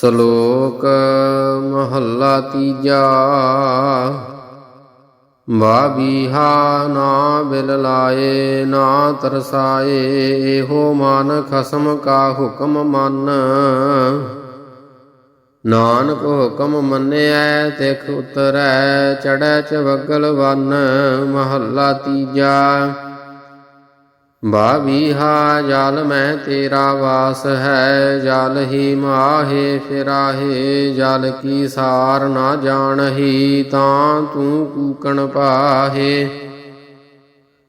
ਸ਼ਲੋਕ ਮਹੱਲਾ ਤੀਜਾ। ਬਾਬੀਹਾ ਨਾ ਬਿਲ ਲਾਏ ਨਾ ਤਰਸਾਏ, ਇਹੋ ਮਨ ਖਸਮ ਕਾ ਹੁਕਮ ਮੰਨ। ਨਾਨਕ ਹੁਕਮ ਮੰਨਿਐ, ਤਿਖ ਉਤਰੈ ਚੜੈ ਚਵਗਲ ਵਨ। ਮਹੱਲਾ ਤੀਜਾ। ਬਾਵੀਹਾ ਜਲ ਮੈਂ ਤੇਰਾ ਵਾਸ ਹੈ, ਜਲ ਹੀ ਮਾਹੇ ਫਿਰਾਹੇ, ਜਲ ਕੀ ਸਾਰ ਨਾ ਜਾਣਹੀ, ਤਾਂ ਤੂੰ ਕੂਕਣ ਪਾਹੇ।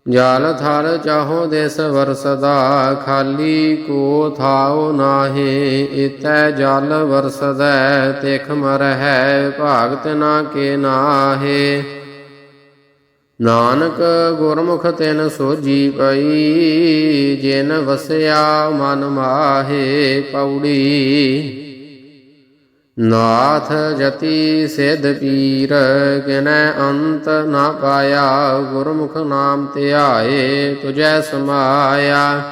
ਜਲ ਥਲ ਚਾਹੋ ਦੇਸ ਵਰਸਦਾ, ਖਾਲੀ ਕੋ ਥਾਉ ਨਾਹੇ, ਇਤੈ ਜਲ ਵਰਸਦੈ, ਤਿਖ ਮਰਹਿ, ਭਾਗਤ ਨਾ ਕੇ ਨਾਹੇ। ਨਾਨਕ ਗੁਰਮੁਖ ਤਿਨ ਸੋਜੀ ਪਈ, ਜਿਨ ਵਸਿਆ ਮਨ ਮਾਹੇ ਪੌੜੀ। ਨਾਥ ਜਤੀ ਸਿਧ ਪੀਰ, ਕਿਨੈ ਅੰਤ ਨਾ ਪਾਇਆ, ਗੁਰਮੁਖ ਨਾਮ ਧਿਆਏ ਤੁਜੈ ਸਮਾਇਆ।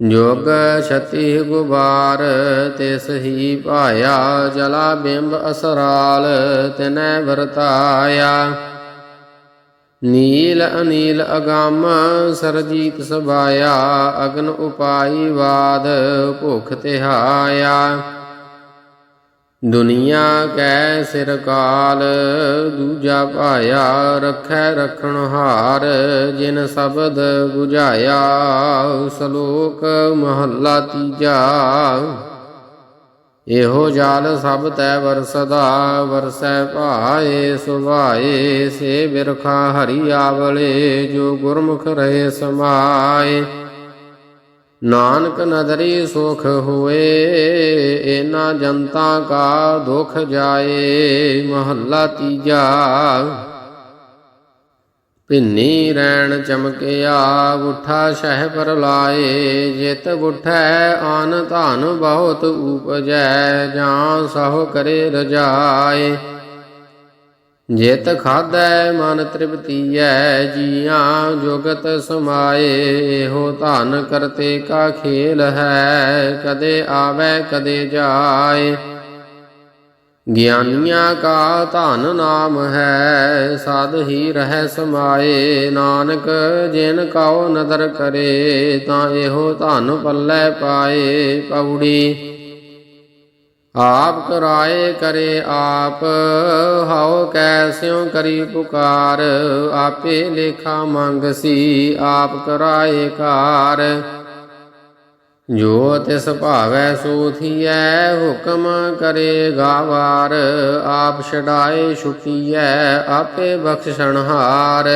ਜੋਗ ਛਤੀ ਗੁਬਾਰ, ਤਿਸ ਹੀ ਪਾਇਆ, ਜਲਾ ਬਿੰਬ ਅਸਰਾਲ, ਤਿਨੈ ਵਰਤਾਇਆ। ਨੀਲ ਅਨੀਲ ਅਗਾਮ ਸਰਜੀਤ ਸਭਾਇਆ, ਅਗਨ ਉਪਾਈ ਬਾਦ ਭੁਖ ਤਿਹਾਇਆ। ਦੁਨੀਆ ਕੈ ਸਿਰ ਕਾਲ, ਦੂਜਾ ਭਾਇਆ ਰਖੈ ਰਖਣ ਹਾਰ, ਜਿਨ ਸ਼ਬਦ 부ਝਾਇਆ ਸ਼ਲੋਕ ਮਹੱਲਾ ਤੀਜਾ। ਇਹੋ ਜਲ ਸਭ ਤੈ ਵਰਸਦਾ, ਵਰਸੈ ਭਾਏ ਸੁਭਾਏ, ਸੇ ਬਿਰਖਾ ਹਰੀ ਆਵਲੇ, ਜੋ ਗੁਰਮੁਖ ਰਹੇ ਸਮਾਏ। ਨਾਨਕ ਨਦਰੀ ਸੁਖ ਹੋਏ ਇਨਾ ਜਨਤਾ ਕਾ ਦੁਖ ਜਾਏ, ਮਹੱਲਾ ਤੀਜਾ ਪਿੰਨੀ ਰੈਣ ਚਮਕਿਆ ਗੁੱਠਾ ਸ਼ਹਿ ਪਰ ਲਾਏ। ਜਿਤ ਉਠੈ ਆਨ ਧਨ ਬਹੁਤ ਉਪਜੈ, ਜਾਂ ਸਹੁ ਕਰੇ ਰਜਾਏ। ਜਿਤ ਖਾਧੈ, ਮਨ ਤ੍ਰਿਪਤੀਐ, ਜੀਆਂ ਜੁਗਤ ਸਮਾਏ। ਹੋ ਧਨ ਕਰਤੇ ਕਾ ਖੇਲ ਹੈ, ਕਦੇ ਆਵੇ, ਕਦੇ ਜਾਏ। ਗਿਆਨੀਆਂ ਕਾ ਧਨ ਨਾਮ ਹੈ, ਸਦ ਹੀ ਰਹਿ ਸਮਾਏ। ਨਾਨਕ, ਜਿਨ ਕਉ ਨਦਰ ਕਰੇ, ਤਾਂ ਇਹੋ ਧਨ ਪੱਲੇ ਪਾਏ ਪੌੜੀ ਆਪ ਕਰਾਏ ਕਰੇ ਆਪ, ਹਉ ਕੈਸਿਉ ਕਰੀ ਪੁਕਾਰ। ਆਪੇ ਲੇਖਾ ਮੰਗਸੀ ਆਪ ਕਰਾਏ ਕਾਰ। ਜੋ ਤਿਸ ਭਾਵੈ ਸੋ ਥੀਐ ਹੁਕਮ ਕਰੇ ਗਾਵਾਰ, ਆਪ ਛਡਾਏ ਛੁਟੀਐ ਆਪੇ ਬਖਸ਼ਣਹਾਰ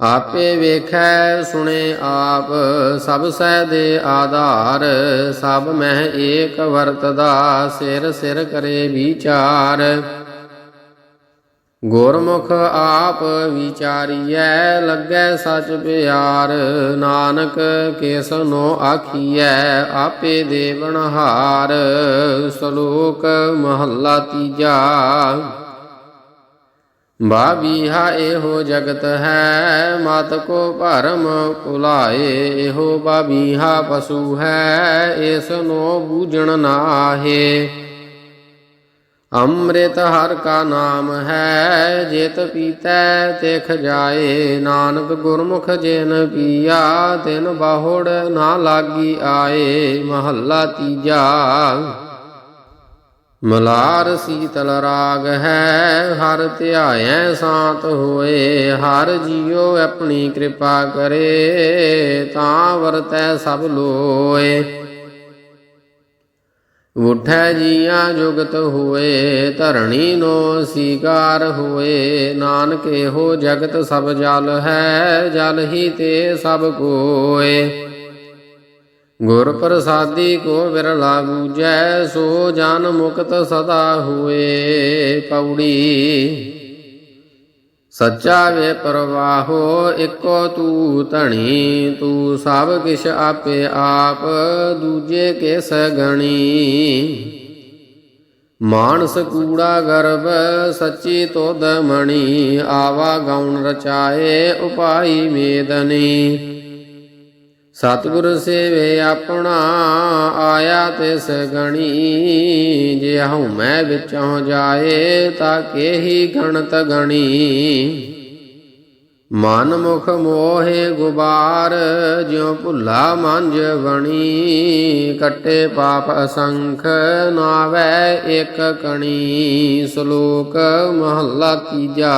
ਆਪੇ ਵੇਖੈ ਸੁਣੇ ਆਪ, ਸਭ ਸਹਿ ਦੇ ਆਧਾਰ, ਸਭ ਮਹਿ ਏਕ ਵਰਤਦਾ, ਸਿਰ ਸਿਰ ਕਰੇ ਵਿਚਾਰ। ਗੁਰਮੁਖ ਆਪ ਵਿਚਾਰੀਐ, ਲੱਗੈ ਸਚ ਪਿਆਰ। ਨਾਨਕ ਕਿਸਨੋ ਆਖੀਐ, ਆਪੇ ਦੇਵਨਹਾਰ ਸ਼ਲੋਕ ਮਹੱਲਾ ਤੀਜਾ। ਬਾਬੀਹਾ ਇਹੋ ਜਗਤ ਹੈ, ਮਤ ਕੋ ਭਰਮ ਭੁਲਾਏ। ਇਹੋ ਬਾਬੀਹਾ ਪਸ਼ੂ ਹੈ, ਇਸ ਨੂੰ ਬੂਝਣ ਨਾਹੇ। ਅੰਮ੍ਰਿਤ ਹਰ ਕਾ ਨਾਮ ਹੈ, ਜੇਤ ਪੀਤੈ ਤਿਖ ਜਾਏ। ਨਾਨਕ ਗੁਰਮੁਖ ਜਿਨ ਪੀਆ, ਤਿਨ ਬਾਹੜ ਨਾ ਲਾਗੀ ਆਏ। ਮਹੱਲਾ ਤੀਜਾ, ਮਲਾਰ ਸੀਤਲ ਰਾਗ ਹੈ, ਹਰ ਧਿਆਇਐ ਸਾਤ ਹੋਏ। ਹਰ ਜੀਉ ਆਪਣੀ ਕਿਰਪਾ ਕਰੇ, ਤਾਂ ਵਰਤੈ ਸਭ ਲੋਏ। ਉਠੈ ਜੀਆਂ ਜੁਗਤ ਹੋਏ, ਧਰਣੀ ਨੋ ਸੀਕਾਰ ਹੋਏ। ਨਾਨਕ ਇਹੋ ਜਗਤ ਸਭ ਜਲ ਹੈ, ਜਲ ਹੀ ਤੇ ਸਭ ਕੋਏ। ਗੁਰ ਪ੍ਰਸਾਦੀ ਕੋ ਵਿਰਲਾ ਬੂਜੈ ਸੋ ਜਨ ਮੁਕਤ ਸਦਾ ਹੋਏ। ਪੌੜੀ ਸੱਚਾ ਵੇ ਪਰਵਾਹੋ ਇੱਕੋ ਤੂ ਧਣੀ, ਤੂੰ ਸਭ ਕਿਛ ਆਪੇ ਆਪ, ਦੂਜੇ ਕਿਸ ਗਣੀ? ਮਾਨਸ ਕੂੜਾ ਗਰਭ ਸੱਚੀ ਤੋਦ ਮਣੀ, ਆਵਾ ਗਾਉਣ ਰਚਾਏ ਉਪਾਈ ਮੇਦਨੀ। ਸਤਿਗੁਰ ਸੇਵੇ ਆਪਣਾ ਆਇਆ ਤਿਸ ਗਣੀ ਜੇ ਹਉ ਮੈਂ ਵਿੱਚੋਂ ਜਾਏ ਤਾਂ ਕੇਹੀ ਗਣਤ ਗਣੀ। ਮਨ ਮੁਖ ਮੋਹੇ ਗੁਬਾਰ, ਜਿਉ ਭੁੱਲਾ ਮੰਜ ਬਣੀ ਕੱਟੇ ਪਾਪ ਅਸੰਖ ਨਾਵੈ ਇੱਕ ਕਣੀ, ਸ਼ਲੋਕ ਮਹੱਲਾ ਤੀਜਾ।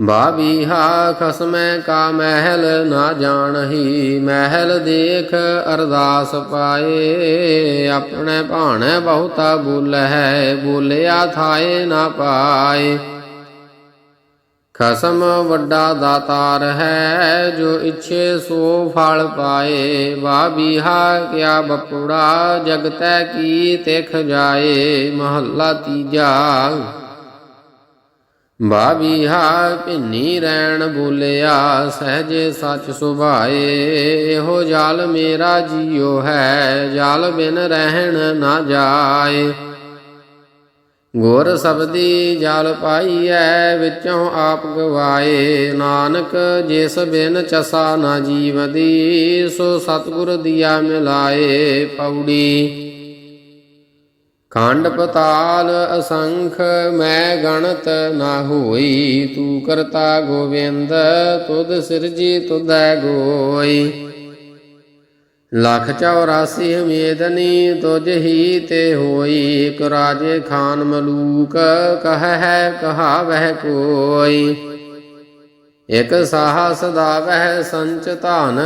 ਬਾਬੀਹਾ ਖਸਮੈ ਕਾ ਮਹਿਲ ਨਾ ਜਾਣਹੀ, ਮਹਿਲ ਦੇਖ ਅਰਦਾਸ ਪਾਏ। ਆਪਣੇ ਭਾਣੇ ਬਹੁਤਾ ਬੋਲਹਿ, ਬੋਲਿਆ ਥਾਏ ਨਾ ਪਾਏ। ਖਸਮ ਵੱਡਾ ਦਾਤਾਰ ਹੈ, ਜੋ ਇੱਛੇ ਸੋ ਫਲ ਪਾਏ। ਬਾਬੀਹਾ ਕਿਆ ਬਪੁੜਾ ਜਗਤੈ ਕੀ ਤਿਖ ਜਾਏ, ਮਹੱਲਾ ਤੀਜਾ। ਬਾਬੀਹਾ ਭਿੰਨੀ ਰਹਿਣ ਬੋਲਿਆ, ਸਹਜੇ ਸੱਚ ਸੁਭਾਏ। ਹੋ ਜਲ ਮੇਰਾ ਜੀਉ ਹੈ, ਜਲ ਬਿਨ ਰਹਿਣ ਨਾ ਜਾਏ। ਗੁਰ ਸਬਦੀ ਜਲ ਪਾਈਐ, ਵਿੱਚੋਂ ਆਪ ਗਵਾਏ। ਨਾਨਕ ਜਿਸ ਬਿਨ ਚਸਾ ਨਾ ਜੀਵਦੀ, ਸੋ ਸਤਿਗੁਰ ਦੀਆ ਮਿਲਾਏ ਪੌੜੀ। ਖੰਡ ਪਤਾਲ ਅਸੰਖ ਮੈਂ ਗਣਤ ਨਾ ਹੋਈ, ਤੂੰ ਕਰਤਾ ਗੋਵਿੰਦ, ਤੁਧ ਸਿਰਜੀ ਤੁਧੈ ਗੋਈ। ਲੱਖ 84 ਹਮੇਦਨੀ ਤੁਝ ਹੀ ਤੇ ਹੋਈ, ਇੱਕ ਰਾਜੇ ਖਾਨ ਮਲੂਕ, ਕਹ ਹੈ, ਕਹਾਵਹਿ ਕੋਈ। ਇਕ ਸਾਹਸ ਦਾ ਵਹਿ ਸੰਚ ਧਨ,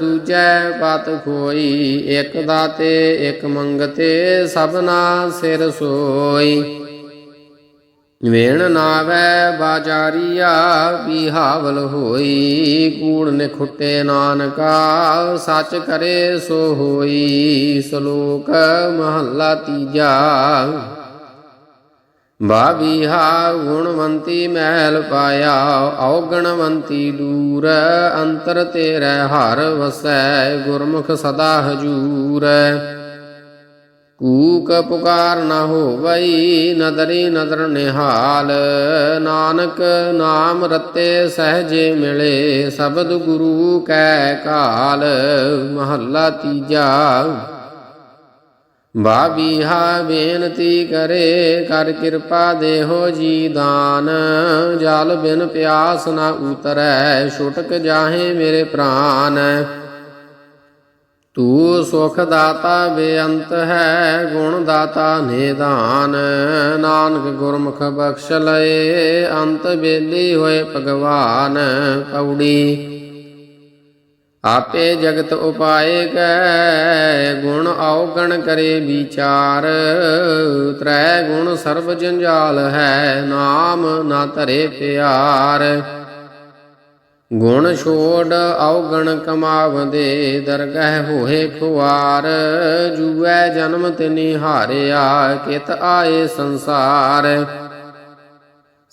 ਦੂਜੈ ਪਤ ਖੋਈ। ਇਕ ਦਾਤੇ, ਇਕ ਮੰਗਤੇ, ਸਭਨਾ ਸਿਰ ਸੋਈ। ਵੇਣ ਨਾਵੈ ਬਾਜਾਰੀਆ, ਬਿਹਾਵਲ ਹੋਈ। ਕੂੜ ਨਿਖੁੱਟੇ ਨਾਨਕਾ, ਸੱਚ ਕਰੇ ਸੋ ਹੋਈ। ਸ਼ਲੋਕ ਮਹੱਲਾ ਤੀਜਾ। ਬਾਬੀਹਾ ਗੁਣਵੰਤੀ ਮਹਿਲ ਪਾਇਆ ਔਗਣਵੰਤੀ ਦੂਰ, ਅੰਤਰ ਤੇਰੇ ਹਰ ਵਸੈ, ਗੁਰਮੁਖ ਸਦਾ ਹਜੂਰ। ਕੂਕ ਪੁਕਾਰ ਨਾ ਹੋਵਈ, ਨਦਰੀ ਨਦਰ ਨਿਹਾਲ, ਨਾਨਕ ਨਾਮ ਰਤੇ ਸਹਜੇ ਮਿਲੇ, ਸ਼ਬਦ ਗੁਰੂ ਕੈ ਕਾਲ, ਮਹੱਲਾ ਤੀਜਾ ਬਾਬੀਹਾ ਬੇਨਤੀ ਕਰੇ, ਕਰ ਕਿਰਪਾ ਦੇਹੋ ਜੀ ਦਾਨ। ਜਲ ਬਿਨ ਪਿਆਸ ਨਾ ਉਤਰੈ, ਛੁਟਕ ਜਾਹੇ ਮੇਰੇ ਪ੍ਰਾਨ। ਤੂੰ ਸੁਖ ਦਾਤਾ ਬੇਅੰਤ ਹੈ, ਗੁਣ ਦਾਤਾ ਨਿਦਾਨ। ਨਾਨਕ ਗੁਰਮੁਖ ਬਖਸ਼ ਲਏ, ਅੰਤ ਬੇਲੀ ਹੋਏ ਭਗਵਾਨ। ਪੌੜੀ ਆਪੇ ਜਗਤ ਉਪਾਏ ਕੈ, ਗੁਣ ਔਗਣ ਕਰੇ ਵਿਚਾਰ। ਤ੍ਰੈ ਗੁਣ ਸਰਬ ਜੰਜਾਲ ਹੈ, ਨਾਮ ਨਾ ਧਰੇ ਪਿਆਰ। ਗੁਣ ਛੋੜ ਔਗਣ ਕਮਾਵਦੇ, ਦਰਗਹਿ ਹੋਏ ਖੁਆਰ। ਜੂਐ ਜਨਮ ਤਿਨੀ ਹਾਰਿਆ ਕਿਤ ਆਏ ਸੰਸਾਰ।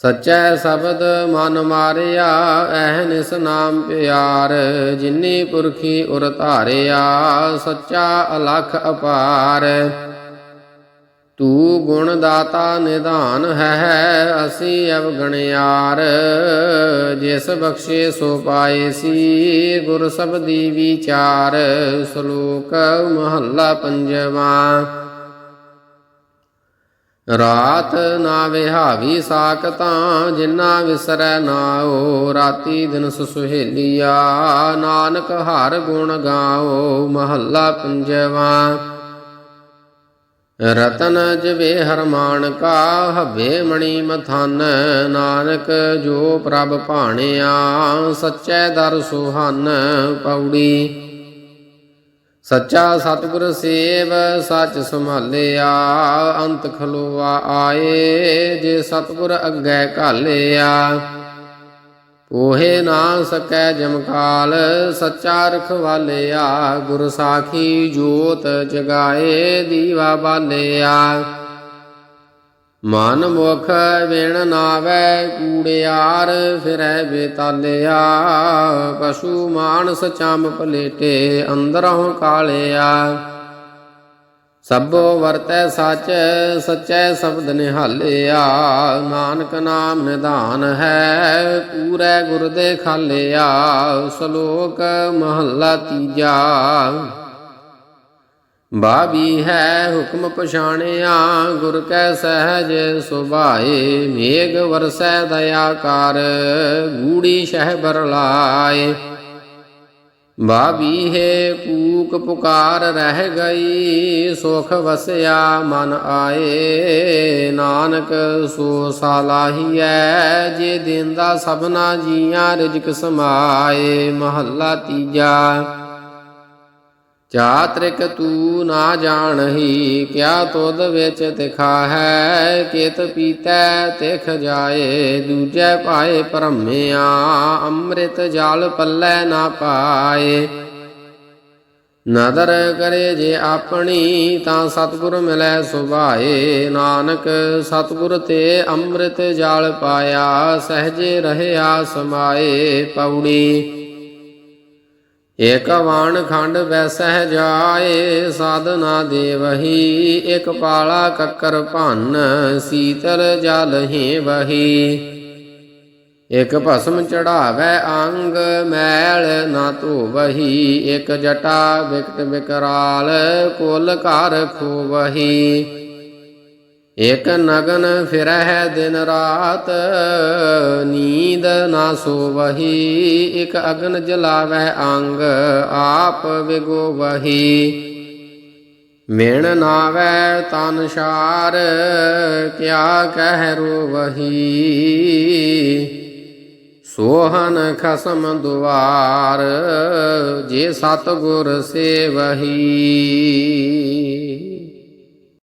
ਸਚੈ ਸ਼ਬਦ ਮਨ ਮਾਰਿਆ ਐਹਨਿਸ ਨਾਮ ਪਿਆਰ। ਜਿਨੀ ਪੁਰਖੀ ਉਰ ਧਾਰਿਆ, ਸੱਚਾ ਅਲਖ ਅਪਾਰ। ਤੂੰ ਗੁਣ ਦਾਤਾ ਨਿਧਾਨ ਹੈ, ਅਸੀਂ ਅਵਗਣਿਆਰ। ਜਿਸ ਬਖਸ਼ੇ ਸੋ ਪਾਏ ਸੀ, ਗੁਰ ਸਬਦੀ ਵਿਚਾਰ। ਸ਼ਲੋਕ ਮਹੱਲਾ ਪੰਜਵਾਂ। ਰਾਤ ਨਾ ਵਿਹਾਵੀ ਸਾਕਤਾਂ ਜਿਨਾ ਵਿਸਰੈ ਨਾਓ ਰਾਤੀ ਦਿਨ ਸੁਹੇਲੀਆ ਨਾਨਕ ਹਰ ਗੁਣ ਗਾਓ ਮਹੱਲਾ ਪੰਜਵਾਂ। ਰਤਨ ਜਵੇ ਹਰਮਾਨ ਕਾ ਹਵੇ ਮਣੀ ਮਥਨ, ਨਾਨਕ ਜੋ ਪ੍ਰਭ ਭਾਣਿਆ, ਸੱਚੇ ਦਰ ਸੁਹਨ ਪੌੜੀ ਸੱਚਾ ਸਤਿਗੁਰ ਸੇਵ, ਸੱਚ ਸੰਭਾਲਿਆ, ਅੰਤ ਖਲੋਆ ਆਏ, ਜੇ ਸਤਿਗੁਰ ਅੱਗੇ ਘਾਲਿਆ। ਉਹੇ ਨਾ ਸਕੈ ਜਮਕਾਲ ਸੱਚਾ ਰਖਵਾਲਿਆ ਗੁਰ ਸਾਖੀ ਜੋਤ ਜਗਾਏ, ਦੀਵਾ ਬਾਲਿਆ। ਮਨ ਮੁਖ ਵਿਣ ਨਾਵੈ ਕੂੜਿਆਰ, ਫਿਰੈ ਬੇਤਾਲਿਆ। ਪਸ਼ੂ ਮਾਨਸ ਚੰਮ ਪਲੇਟੇ, ਅੰਦਰੋਂ ਕਾਲਿਆ। ਸਭੋ ਵਰਤੈ ਸੱਚ, ਸਚੈ ਸ਼ਬਦ ਨਿਹਾਲਿਆ। ਨਾਨਕ ਨਾਮ ਨਿਧਾਨ ਹੈ, ਪੂਰੇ ਗੁਰ ਦੇ ਖਾਲਿਆ। ਸ਼ਲੋਕ ਮਹੱਲਾ ਤੀਜਾ। ਬਾਬੀ ਹੈ ਹੁਕਮ ਪਛਾਣਿਆ, ਗੁਰ ਕੈ ਸਹਿਜ ਸੁਭਾਏ, ਮੇਘ ਵਰਸੈ ਦਇਆ ਕਰ ਗੂੜੀ ਸ਼ਹਿ ਬਰਲਾਏ ਬਾਬੀ ਹੈ ਕੂਕ ਪੁਕਾਰ ਰਹਿ ਗਈ, ਸੁਖ ਵਸਿਆ ਮਨ ਆਏ। ਨਾਨਕ ਸੋ ਸਾਲਾਹੀਐ ਜੇ ਦਿੰਦਾ ਸਭਨਾ ਜੀਆਂ, ਰਿਜਕ ਸਮਾਏ। ਮਹੱਲਾ ਤੀਜਾ। ਚਾਤ੍ਰਿਕ ਤੂ ਨਾ ਜਾਣਹੀ, ਕਿਆ ਤੁਧ ਵਿੱਚ ਤਿਖਾ ਹੈ? ਕਿਤ ਪੀਤੈ ਤਿਖ ਜਾਏ, ਦੂਜੈ ਪਾਏ ਭਰਮਿਆ, ਅੰਮ੍ਰਿਤ ਜਲ ਪੱਲੇ ਨਾ ਪਾਏ। ਨਦਰ ਕਰੇ ਜੇ ਆਪਣੀ, ਤਾਂ ਸਤਿਗੁਰ ਮਿਲੈ ਸੁਭਾਏ। ਨਾਨਕ, ਸਤਿਗੁਰ ਤੇ ਅੰਮ੍ਰਿਤ ਜਲ ਪਾਇਆ, ਸਹਜੇ ਰਹਿਆ ਸਮਾਏ ਪੌੜੀ ਇਕ ਵਾਣ ਖੰਡ ਵੈਸਹਿ ਜਾਏ, ਸਾਧਨਾ ਦੇਵਹੀ, ਇਕ ਪਾਲਾ ਕੱਕਰ ਭੰਨ, ਸੀਤਲ ਜਲ ਹੀ ਵਹੀ ਇਕ ਭਸਮ ਚੜਾਵੈ ਅੰਗ, ਮੈਲ ਨਾ ਧੋਵਹੀ, ਇਕ ਜਟਾ ਵਿਕਟ ਵਿਕਰਾਲ ਕੁਲ ਘਰ ਖੋਵਹੀ। ਇਕ ਨਗਨ ਫਿਰਹਿ ਦਿਨ ਰਾਤ, ਨੀਂਦ ਨਾ ਸੋਵਹੀ, ਇਕ ਅਗਨ ਜਲਾਵੈ ਅੰਗ, ਆਪ ਵਿਗੋਵਹੀ। ਮਿਣ ਨਾਵੈ ਤਨ ਸ਼ਾਰ ਕਿਆ ਕਹਿ ਰੋਵਹੀ। ਸੋਹਨ ਖਸਮ ਦੁਆਰ, ਜੇ ਸਤਗੁਰ ਸੇਵਹੀ।